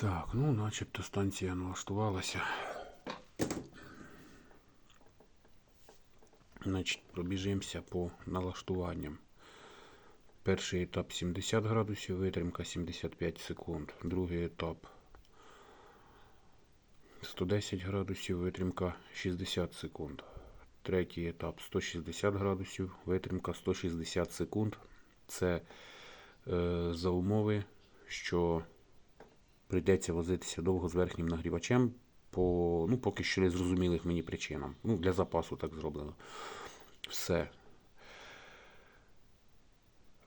Так, ну начебто станція налаштувалася. Значить, пробіжимося по налаштуванням. Перший етап 70 градусів, витримка 75 секунд. Другий етап 110 градусів, витримка 60 секунд. Третій етап 160 градусів, витримка 160 секунд. Це е, за умови, що прийдеться возитися довго з верхнім нагрівачем по ну, поки що незрозумілих мені причинам. Ну, для запасу так зроблено. Все.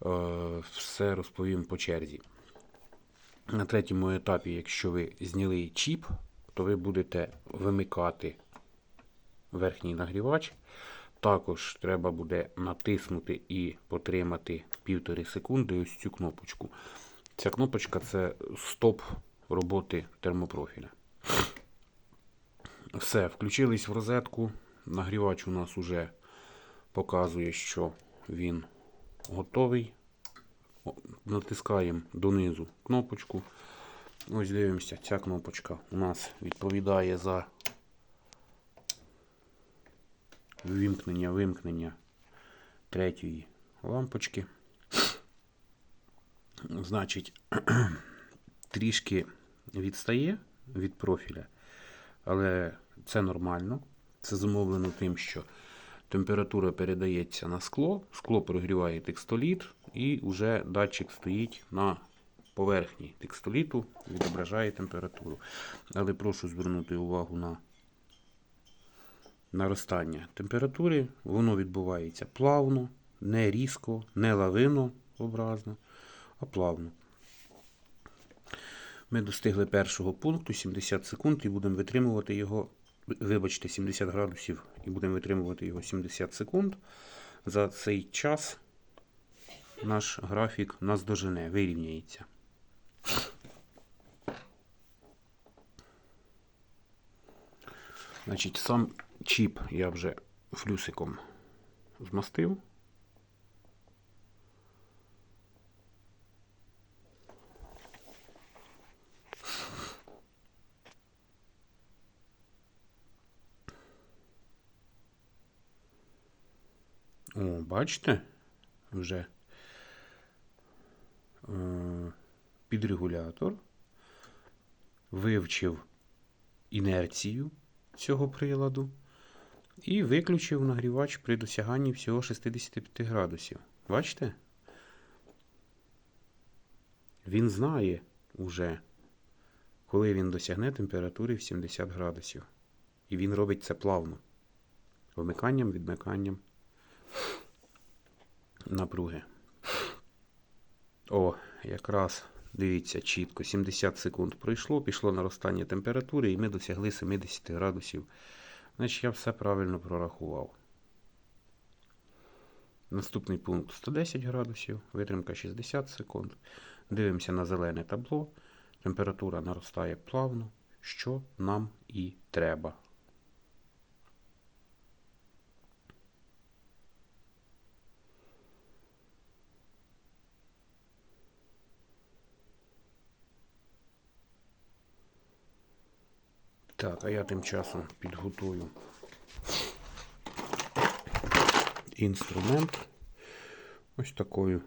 Е, все розповім по черзі. На третьому етапі, якщо ви зняли чіп, то ви будете вимикати верхній нагрівач. Також треба буде натиснути і потримати півтори секунди ось цю кнопочку. Ця кнопочка це стоп роботи термопрофіля. Все, включились в розетку. Нагрівач у нас уже показує, що він готовий. Натискаємо донизу кнопочку. Ось дивимося, ця кнопочка у нас відповідає за вимкнення вимкнення третьої лампочки. Значить, трішки відстає від профіля, але це нормально. Це зумовлено тим, що температура передається на скло, скло прогріває текстоліт, і вже датчик стоїть на поверхні текстоліту, відображає температуру. Але прошу звернути увагу на наростання температури. Воно відбувається плавно, не різко, не лавинообразно, а плавно. Ми достигли першого пункту 70 секунд і будемо витримувати його, вибачте, 70 градусів і будемо витримувати його 70 секунд. За цей час наш графік нас дожене, вирівняється. Значить, сам чіп я вже флюсиком змастив. О, бачите? Вже е, підрегулятор вивчив інерцію цього приладу і виключив нагрівач при досяганні всього 65 градусів. Бачите? Він знає уже, коли він досягне температури в 70 градусів. І він робить це плавно. Вмиканням, відмиканням напруги. О, якраз дивіться чітко. 70 секунд пройшло, пішло наростання температури, і ми досягли 70 градусів. Значить, я все правильно прорахував. Наступний пункт 110 градусів, витримка 60 секунд. Дивимося на зелене табло. Температура наростає плавно, що нам і треба. Так, а я тим часом підготую інструмент. Ось такою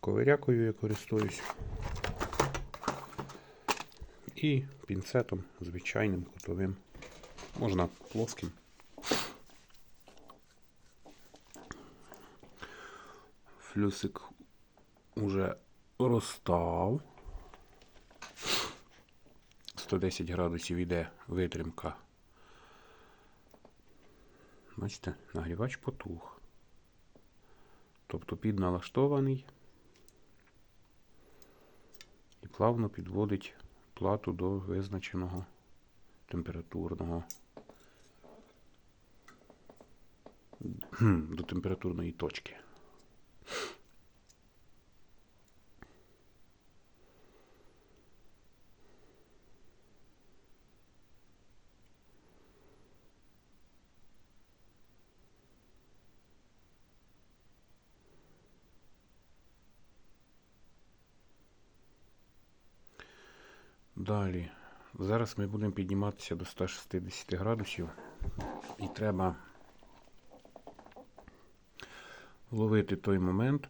ковирякою я користуюсь. І пінцетом звичайним кутовим. Можна плоским. Флюсик уже розстав. 110 градусів іде витримка. Бачите, нагрівач потух. Тобто підналаштований і плавно підводить плату до визначеного температурного до температурної точки. Далі. Зараз ми будемо підніматися до 160 градусів. І треба ловити той момент,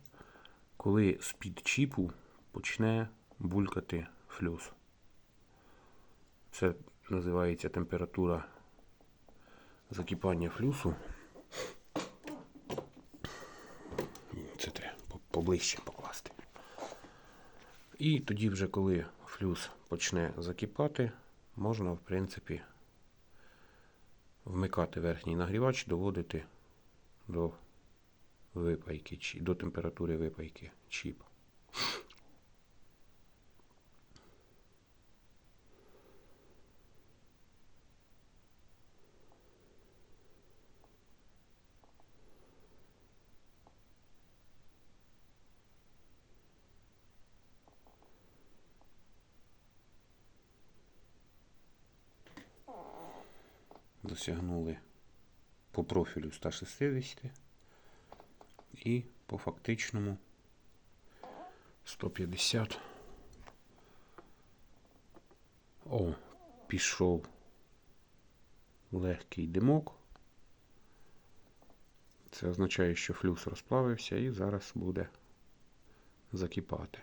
коли з-під чіпу почне булькати флюс. Це називається температура закипання флюсу. Це треба поближче покласти. І тоді, вже коли флюс почне закипати, можна, в принципі, вмикати верхній нагрівач, доводити до випайки, до температури випайки чіп. Досягнули по профілю 160 і по фактичному 150. О, пішов легкий димок. Це означає, що флюс розплавився і зараз буде закипати.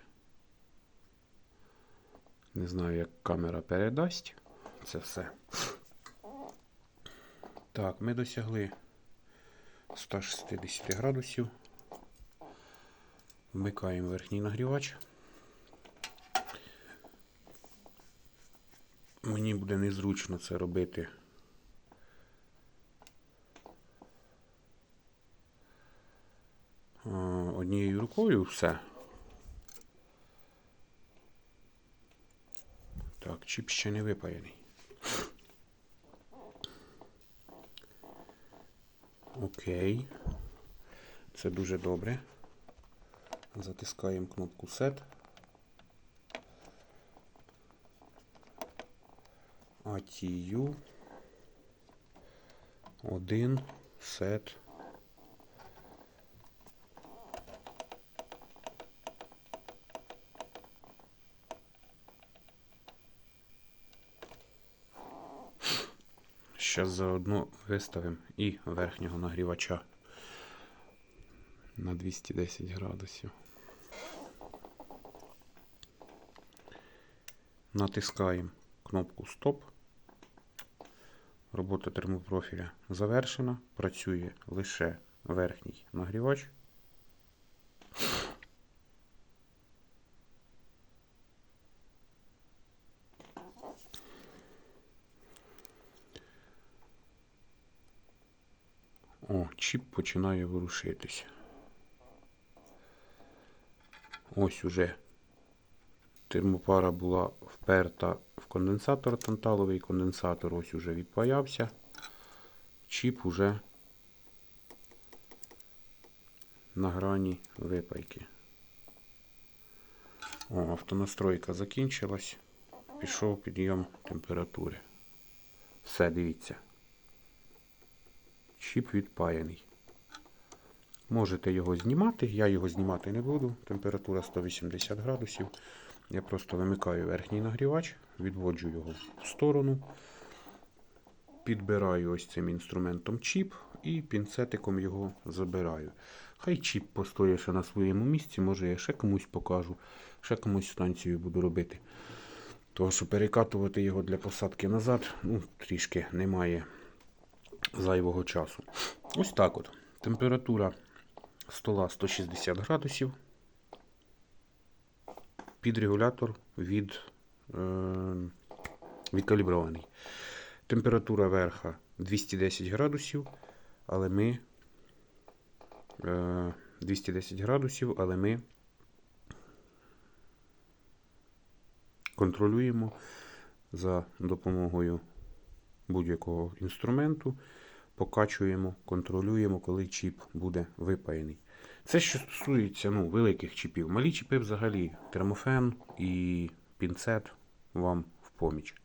Не знаю, як камера передасть це все. Так, ми досягли 160 градусів. Вмикаємо верхній нагрівач. Мені буде незручно це робити. Однією рукою все. Так, чіп ще не випаяний. Окей. Це дуже добре. Затискаємо кнопку Set. ATU 1 Set. Зараз заодно виставимо і верхнього нагрівача на 210 градусів. Натискаємо кнопку Стоп. Робота термопрофіля завершена. Працює лише верхній нагрівач. О, чіп починає ворушитися. Ось уже термопара була вперта в конденсатор танталовий. Конденсатор ось уже відпаявся. Чіп уже на грані випайки. О, автонастройка закінчилась. Пішов підйом температури. Все, дивіться. Чіп відпаяний. Можете його знімати, я його знімати не буду. Температура 180 градусів. Я просто вимикаю верхній нагрівач, відводжу його в сторону, підбираю ось цим інструментом чіп і пінцетиком його забираю. Хай чіп постоє ще на своєму місці, може я ще комусь покажу, ще комусь станцію буду робити. Тому що перекатувати його для посадки назад ну, трішки немає зайвого часу. Ось так от. Температура стола 160 градусів. Підрегулятор від, е, відкалібрований. Температура верха 210 градусів, але ми е, 210 градусів, але ми контролюємо за допомогою будь-якого інструменту, покачуємо, контролюємо, коли чіп буде випаяний. Це що стосується ну, великих чіпів. Малі чіпи взагалі термофен і пінцет вам в поміч.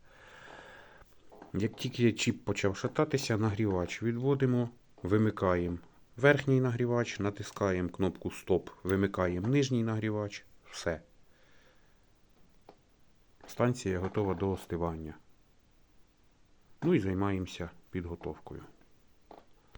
Як тільки чіп почав шататися, нагрівач відводимо, вимикаємо верхній нагрівач, натискаємо кнопку Стоп, вимикаємо нижній нагрівач. Все. станція готова до остивання. Ну і займаємося підготовкою.